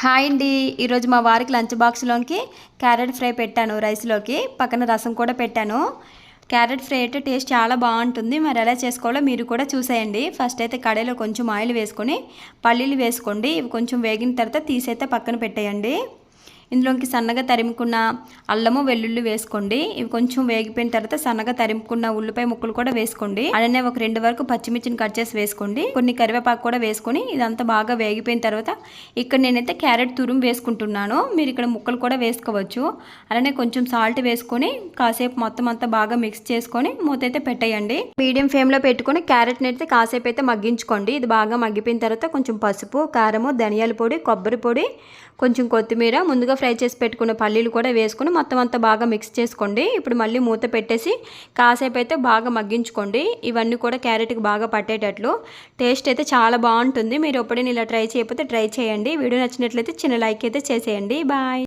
Hi అండి. ఈరోజు మా వారికి లంచ్ బాక్స్లోకి క్యారెట్ ఫ్రై పెట్టాను రైస్లోకి. పక్కన రసం కూడా పెట్టాను. క్యారెట్ ఫ్రై అయితే టేస్ట్ చాలా బాగుంటుంది. మరి ఎలా చేసుకోవాలో మీరు కూడా చూసేయండి. ఫస్ట్ అయితే కడాయిలో కొంచెం ఆయిల్ వేసుకొని పల్లీలు వేసుకోండి. ఇవి కొంచెం వేగిన తర్వాత తీసైతే పక్కన పెట్టేయండి. ఇందులోకి సన్నగా తరిమికున్న అల్లము వెల్లుల్లి వేసుకోండి. ఇవి కొంచెం వేగిపోయిన తర్వాత సన్నగా తరిమికున్న ఉల్లిపాయ ముక్కలు కూడా వేసుకోండి. అలానే ఒక రెండు వరకు పచ్చిమిర్చిని కట్ చేసి వేసుకోండి. కొన్ని కరివేపాకు కూడా వేసుకొని ఇదంతా బాగా వేగిపోయిన తర్వాత ఇక్కడ నేనైతే క్యారెట్ తురుము వేసుకుంటున్నాను. మీరు ఇక్కడ ముక్కలు కూడా వేసుకోవచ్చు. అలానే కొంచెం సాల్ట్ వేసుకొని కాసేపు మొత్తం అంతా బాగా మిక్స్ చేసుకొని మూత అయితే పెట్టేయండి. మీడియం ఫ్లేమ్లో పెట్టుకొని క్యారెట్ని అయితే కాసేపు అయితే మగ్గించుకోండి. ఇది బాగా మగ్గిపోయిన తర్వాత కొంచెం పసుపు కారము ధనియాల పొడి కొబ్బరి పొడి కొంచెం కొత్తిమీర ముందుగా ఫ్రై చేసి పెట్టుకున్న పల్లీలు కూడా వేసుకుని మొత్తం అంతా బాగా మిక్స్ చేసుకోండి. ఇప్పుడు మళ్ళీ మూత పెట్టేసి కాసేపు అయితే బాగా మగ్గించుకోండి. ఇవన్నీ కూడా క్యారెట్కి బాగా పట్టేటట్లు. టేస్ట్ అయితే చాలా బాగుంటుంది. మీరు ఎప్పుడైనా ఇలా ట్రై చేయకపోతే ట్రై చేయండి. వీడియో నచ్చినట్లయితే చిన్న లైక్ అయితే చేసేయండి. బాయ్.